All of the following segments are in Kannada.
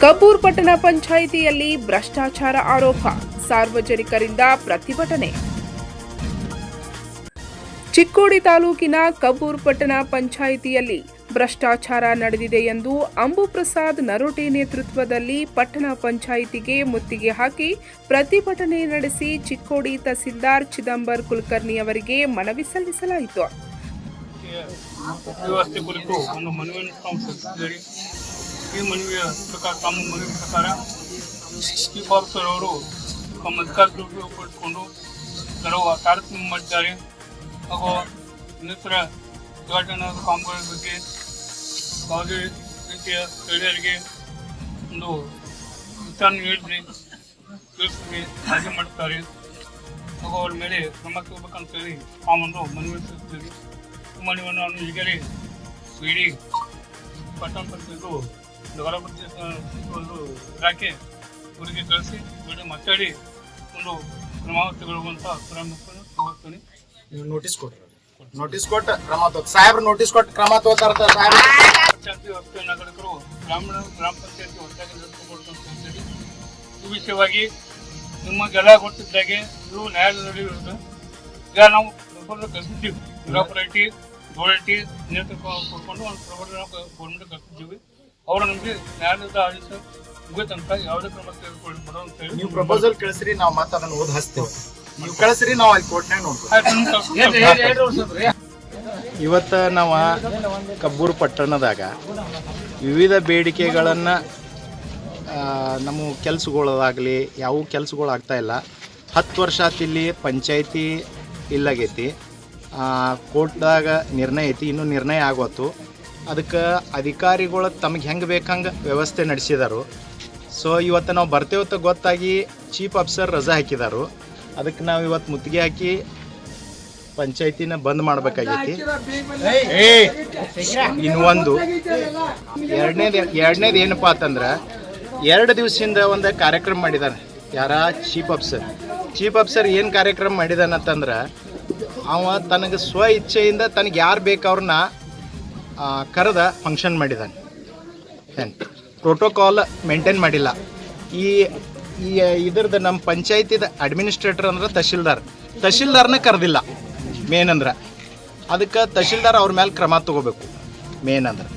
ಕಬ್ಬೂರ್ ಪಟ್ಟಣ ಪಂಚಾಯಿತಿಯಲ್ಲಿ ಭ್ರಷ್ಟಾಚಾರ ಆರೋಪ, ಸಾರ್ವಜನಿಕರಿಂದ ಪ್ರತಿಭಟನೆ. ಚಿಕ್ಕೋಡಿ ತಾಲೂಕಿನ ಕಬ್ಬೂರ್ ಪಟ್ಟಣ ಪಂಚಾಯಿತಿಯಲ್ಲಿ ಭ್ರಷ್ಟಾಚಾರ ನಡೆದಿದೆ ಎಂದು ಅಂಬುಪ್ರಸಾದ್ ನರೋಟೆ ನೇತೃತ್ವದಲ್ಲಿ ಪಟ್ಟಣ ಪಂಚಾಯಿತಿಗೆ ಮುತ್ತಿಗೆ ಹಾಕಿ ಪ್ರತಿಭಟನೆ ನಡೆಸಿ ಚಿಕ್ಕೋಡಿ ತಹಸೀಲ್ದಾರ್ ಚಿದಂಬರ್ ಕುಲಕರ್ಣಿ ಅವರಿಗೆ ಮನವಿ ಸಲ್ಲಿಸಲಾಯಿತು. ಈ ಮನವಿಯ ಪ್ರಕಾರ ತಮ್ಮ ಮನವಿ ಪ್ರಕಾರ ಚೀಫ್ ಆಫೀಸರ್ ಅವರು ತಮ್ಮ ಅಧಿಕಾರದಲ್ಲಿ ಉಪಯೋಗಿಸಿಕೊಂಡು ಕೆಲವು ತಾರತಮ್ಯ ಮಾಡಿದ್ದಾರೆ ಹಾಗೂ ಇನ್ನಿತರ ಉದ್ಘಾಟನಾ ಕಾಮಗಾರಿ ಬಗ್ಗೆ ಯಾವುದೇ ರೀತಿಯ ಸ್ಥಳೀಯರಿಗೆ ಒಂದು ವಿಚಾರಣೆ ನೀಡಿದ್ರೆ ತಿಳಿಸಿ ಹಾಗೆ ಮಾಡ್ತಾರೆ ಹಾಗೂ ಅವ್ರ ಮೇಲೆ ಕ್ರಮ ತಗೋಬೇಕಂತೇಳಿ ತಾವೊಂದು ಮನವಿ ಸಲ್ಲಿಸಿದ್ದೀರಿ ಮನವಿಯನ್ನು ನಾನು ಈಗಲೇ ಇಡೀ ಪಟ್ಟಣ ಪಂಚಾಯತು ಪಂಚಾಯತ್ ಒಂದು ಇಲಾಖೆ ಊರಿಗೆ ಕಳಿಸಿ ಮಾತಾಡಿ ಒಂದು ಕ್ರಮ ತಗೊಳ್ಳುವಂತ ಕ್ರಮವನ್ನು ತಗೋತೀನಿ ನೋಟಿಸ್ ಕೊಟ್ಟರು ನೋಟಿಸ್ ಕೊಟ್ಟು ಕ್ರಮ ತಗೋ ಸಾಹೇಬ್ರು ನೋಟಿಸ್ ಕೊಟ್ಟು ಕ್ರಮ ತಗೋತಾರ ಪಂಚಾಯತಿ ವ್ಯವಸ್ಥೆ ನಾಗರಿಕರು ಗ್ರಾಮೀಣ ಗ್ರಾಮ ಪಂಚಾಯತಿ ಹೊಸದಾಗಿ ನಡೆಸಿಕೊಡ್ತು ಅಂತ ಹೇಳಿ ಈ ವಿಷಯವಾಗಿ ನಿಮಗೆಲ್ಲ ಗೊತ್ತಿದ್ದಾಗೆ ಇದು ನ್ಯಾಯಾಲಯದಲ್ಲಿ ಇರುತ್ತೆ ಈಗ ನಾವು ಪ್ರಬಂಧ ಕಲಿಸಿದ್ದೀವಿ ಗೃಹಪರಟಿ ಗೋಳಟಿ ನೇತೃತ್ವ ಕೊಟ್ಕೊಂಡು ಒಂದು ಪ್ರಬಂಧ ಗೌರ್ಮೆಂಟ್ ಕಲಿಸಿದ್ದೀವಿ ಅವರು ನಮಗೆ ನ್ಯಾಯಾಲಯದ ಆದೇಶ ಮುಗಿತಂತ ಯಾವುದೇ ಕ್ರಮ ತೆಗೆದುಕೊಳ್ಳಿ ಅಂತ ಹೇಳಿ ನೀವು ಪ್ರಪೋಸಲ್ ಕಳಿಸ್ರಿ ನಾವು ಮತ್ತೆ ಅದನ್ನ ಓದ್ ಹಚ್ತೇವೆ. ನೀವು ಕಳಿಸ್ರಿ ನಾವು ಅಲ್ಲಿ ಕೋರ್ಟ್ನಾಗ ನೋಡ್ತೀವಿ. ಇವತ್ತು ನಾವು ಕಬ್ಬೂರು ಪಟ್ಟಣದಾಗ ವಿವಿಧ ಬೇಡಿಕೆಗಳನ್ನು ನಮ್ಮ ಕೆಲಸಗಳಾಗಲಿ ಯಾವ ಕೆಲಸಗಳು ಆಗ್ತಾ ಇಲ್ಲ. ಹತ್ತು ವರ್ಷ ಆತ್ ಇಲ್ಲಿ ಪಂಚಾಯತಿ ಇಲ್ಲಾಗೈತಿ. ಕೋರ್ಟ್ದಾಗ ನಿರ್ಣಯ ಐತಿ ಇನ್ನೂ ನಿರ್ಣಯ ಆಗೋತು. ಅದಕ್ಕೆ ಅಧಿಕಾರಿಗಳು ತಮಗೆ ಹೆಂಗೆ ಬೇಕಂಗೆ ವ್ಯವಸ್ಥೆ ನಡೆಸಿದರು. ಸೊ ಇವತ್ತು ನಾವು ಬರ್ತೇವತ್ತ ಗೊತ್ತಾಗಿ ಚೀಫ್ ಆಫೀಸರ್ ರಜಾ ಹಾಕಿದಾರು. ಅದಕ್ಕೆ ನಾವು ಇವತ್ತು ಮುತ್ತಿಗೆ ಹಾಕಿ ಪಂಚಾಯತಿನ ಬಂದ್ ಮಾಡ್ಬೇಕಾಗೈತಿ. ಇನ್ನು ಒಂದು. ಎರಡನೇದು ಎರಡನೇದು ಏನಪ್ಪ ಅಂತಂದ್ರೆ ಎರಡು ದಿವಸದಿಂದ ಒಂದು ಕಾರ್ಯಕ್ರಮ ಮಾಡಿದಾನೆ ಯಾರ? ಚೀಫ್ ಆಫೀಸರ್ ಚೀಫ್ ಆಫೀಸರ್ ಏನು ಕಾರ್ಯಕ್ರಮ ಮಾಡಿದಾನಂತಂದ್ರೆ ಅವ ತನಗೆ ಸ್ವ ಇಚ್ಛೆಯಿಂದ ತನಗೆ ಯಾರು ಬೇಕು ಅವ್ರನ್ನ ಕರೆದ ಫಂಕ್ಷನ್ ಮಾಡಿದ್ದಾನೆ. ಏನು? ಪ್ರೋಟೋಕಾಲ್ ಮೇಂಟೈನ್ ಮಾಡಿಲ್ಲ. ಈ ಈ, ಇದ್ರದ್ದು ನಮ್ಮ ಪಂಚಾಯತಿದ ಅಡ್ಮಿನಿಸ್ಟ್ರೇಟರ್ ಅಂದ್ರೆ ತಹಶೀಲ್ದಾರ್. ತಹಶೀಲ್ದಾರ್ನ ಕರೆದಿಲ್ಲ ಮೇನ್ ಅಂದ್ರೆ. ಅದಕ್ಕೆ ತಹಶೀಲ್ದಾರ್ ಅವ್ರ ಮೇಲೆ ಕ್ರಮ ತಗೋಬೇಕು ಮೇನ್ ಅಂದ್ರೆ.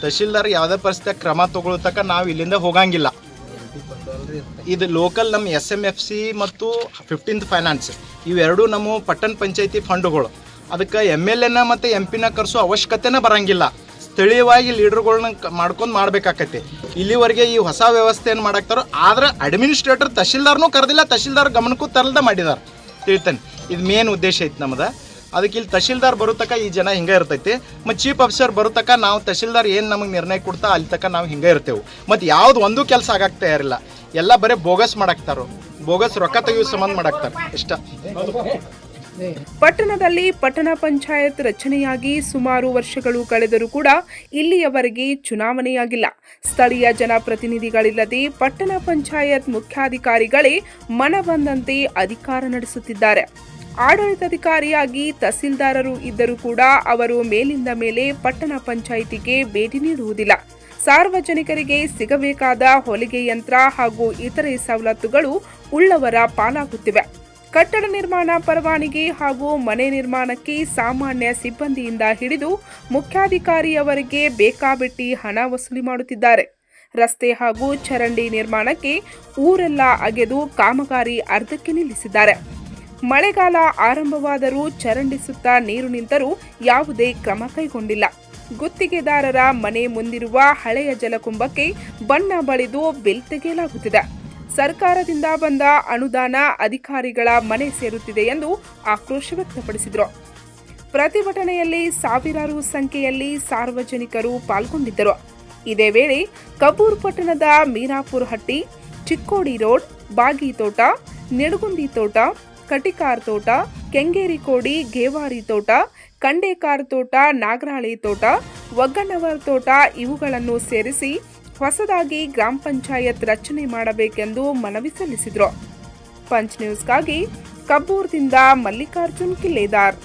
ತಹಶೀಲ್ದಾರ್ ಯಾವುದೇ ಪರಿಸ್ಥಿತಿಯಾಗ ಕ್ರಮ ತಗೊಳ್ತಕ್ಕ ನಾವು ಇಲ್ಲಿಂದ ಹೋಗಂಗಿಲ್ಲ. ಇದು ಲೋಕಲ್ ನಮ್ಮ ಎಸ್ ಎಂ ಎಫ್ ಸಿ ಮತ್ತು ಫಿಫ್ಟೀನ್ತ್ ಫೈನಾನ್ಸ್ ಇವೆರಡೂ ನಮ್ಮ ಪಟ್ಟಣ ಪಂಚಾಯತಿ ಫಂಡ್ಗಳು ಅದಕ್ಕೆ ಎಂ ಎಲ್ ಎನ ಮತ್ತು ಎಂ ಪಿನ ಕರೆಸೋ ಅವಶ್ಯಕತೆನೇ ಬರಂಗಿಲ್ಲ. ಸ್ಥಳೀಯವಾಗಿ ಲೀಡರ್ಗಳನ್ನ ಮಾಡ್ಕೊಂಡು ಮಾಡ್ಬೇಕಾಕೈತಿ ಇಲ್ಲಿವರೆಗೆ ಈ ಹೊಸ ವ್ಯವಸ್ಥೆಯನ್ನು ಮಾಡಾಕ್ತಾರೋ, ಆದ್ರೆ ಅಡ್ಮಿನಿಸ್ಟ್ರೇಟರ್ ತಹಶೀಲ್ದಾರ್ನೂ ಕರೆದಿಲ್ಲ, ತಹಶೀಲ್ದಾರ್ ಗಮನಕ್ಕೂ ತರಲ್ದ ಮಾಡಿದಾರೆ. ತಿಳ್ತಾನೆ. ಇದು ಮೇನ್ ಉದ್ದೇಶ ಐತಿ ನಮ್ದು. ಅದಕ್ಕೆ ಇಲ್ಲಿ ತಹಶೀಲ್ದಾರ್ ಬರೋ ತಕ ಈ ಜನ ಹಿಂಗೆ ಇರ್ತೈತಿ. ಮತ್ತು ಚೀಫ್ ಆಫೀಸರ್ ಬರೋ ತಕ ನಾವು ತಹಶೀಲ್ದಾರ್ ಏನು ನಮಗೆ ನಿರ್ಣಯ ಕೊಡ್ತಾ, ಅಲ್ಲಿ ತಕ ನಾವು ಹಿಂಗೆ ಇರ್ತೇವೆ. ಮತ್ತು ಯಾವ್ದು ಒಂದು ಕೆಲಸ ಆಗಕ್ಕೆ ತಯಾರಿಲ್ಲ. ಎಲ್ಲ ಬರೀ ಬೋಗಸ್ ಮಾಡಾಕ್ತಾರೋ. ಬೋಗಸ್ ರೊಕ್ಕ ತೆಗಿಯೋ ಸಂಬಂಧ ಮಾಡಾಕ್ತಾರೆ. ಇಷ್ಟ. ಪಟ್ಟಣದಲ್ಲಿ ಪಟ್ಟಣ ಪಂಚಾಯತ್ ರಚನೆಯಾಗಿ ಸುಮಾರು ವರ್ಷಗಳು ಕಳೆದರೂ ಕೂಡ ಇಲ್ಲಿಯವರೆಗೆ ಚುನಾವಣೆಯಾಗಿಲ್ಲ. ಸ್ಥಳೀಯ ಜನಪ್ರತಿನಿಧಿಗಳಿಲ್ಲದೆ ಪಟ್ಟಣ ಪಂಚಾಯತ್ ಮುಖ್ಯಾಧಿಕಾರಿಗಳೇ ಮನ ಬಂದಂತೆ ಅಧಿಕಾರ ನಡೆಸುತ್ತಿದ್ದಾರೆ. ಆಡಳಿತಾಧಿಕಾರಿಯಾಗಿ ತಹಸೀಲ್ದಾರರು ಇದ್ದರೂ ಕೂಡ ಅವರು ಮೇಲಿಂದ ಮೇಲೆ ಪಟ್ಟಣ ಪಂಚಾಯಿತಿಗೆ ಭೇಟಿ ನೀಡುವುದಿಲ್ಲ. ಸಾರ್ವಜನಿಕರಿಗೆ ಸಿಗಬೇಕಾದ ಹೊಲಿಗೆ ಯಂತ್ರ ಹಾಗೂ ಇತರೆ ಸವಲತ್ತುಗಳು ಉಳ್ಳವರ ಪಾಲಾಗುತ್ತಿವೆ. ಕಟ್ಟಡ ನಿರ್ಮಾಣ ಪರವಾನಗಿ ಹಾಗೂ ಮನೆ ನಿರ್ಮಾಣಕ್ಕೆ ಸಾಮಾನ್ಯ ಸಿಬ್ಬಂದಿಯಿಂದ ಹಿಡಿದು ಮುಖ್ಯಾಧಿಕಾರಿಯವರಿಗೆ ಬೇಕಾಬಿಟ್ಟಿ ಹಣ ವಸೂಲಿ ಮಾಡುತ್ತಿದ್ದಾರೆ. ರಸ್ತೆ ಹಾಗೂ ಚರಂಡಿ ನಿರ್ಮಾಣಕ್ಕೆ ಊರೆಲ್ಲ ಅಗೆದು ಕಾಮಗಾರಿ ಅರ್ಧಕ್ಕೆ ನಿಲ್ಲಿಸಿದ್ದಾರೆ. ಮಳೆಗಾಲ ಆರಂಭವಾದರೂ ಚರಂಡಿ ಸುತ್ತ ನೀರು ನಿಂತರೂ ಯಾವುದೇ ಕ್ರಮ ಕೈಗೊಂಡಿಲ್ಲ. ಗುತ್ತಿಗೆದಾರರ ಮನೆ ಮುಂದಿರುವ ಹಳೆಯ ಜಲಕುಂಭಕ್ಕೆ ಬಣ್ಣ ಬಳಿದು ಬಿಲ್ ತೆಗೆಯಲಾಗುತ್ತಿದೆ. ಸರ್ಕಾರದಿಂದ ಬಂದ ಅನುದಾನ ಅಧಿಕಾರಿಗಳ ಮನೆ ಸೇರುತ್ತಿದೆ ಎಂದು ಆಕ್ರೋಶ ವ್ಯಕ್ತಪಡಿಸಿದರು. ಪ್ರತಿಭಟನೆಯಲ್ಲಿ ಸಾವಿರಾರು ಸಂಖ್ಯೆಯಲ್ಲಿ ಸಾರ್ವಜನಿಕರು ಪಾಲ್ಗೊಂಡಿದ್ದರು. ಇದೇ ವೇಳೆ ಕಬೂರ್ ಪಟ್ಟಣದ ಮೀರಾಪುರ ಹಟ್ಟಿ, ಚಿಕ್ಕೋಡಿ ರೋಡ್, ಬಾಗಿ ತೋಟ, ನಿಡಗುಂದಿ ತೋಟ ಕಟಿಕಾರ್ ತೋಟ, ಕೆಂಗೇರಿ ಕೋಡಿ, ಗೇವಾರಿ ತೋಟ, ಕಂಡೇಕಾರ್ ತೋಟ, ನಾಗರಾಳಿ ತೋಟ, ಒಗ್ಗಣ್ಣವರ್ ತೋಟ ಇವುಗಳನ್ನು ಸೇರಿಸಿ ಹೊಸದಾಗಿ ಗ್ರಾಮ ಪಂಚಾಯತ್ ರಚನೆ ಮಾಡಬೇಕೆಂದು ಮನವಿ ಸಲ್ಲಿಸಿದರು. ಪಂಚ್ ನ್ಯೂಸ್ಗಾಗಿ ಕಬ್ಬೂರ್ದಿಂದ ಮಲ್ಲಿಕಾರ್ಜುನ್ ಕಿಲ್ಲೇದಾರ್.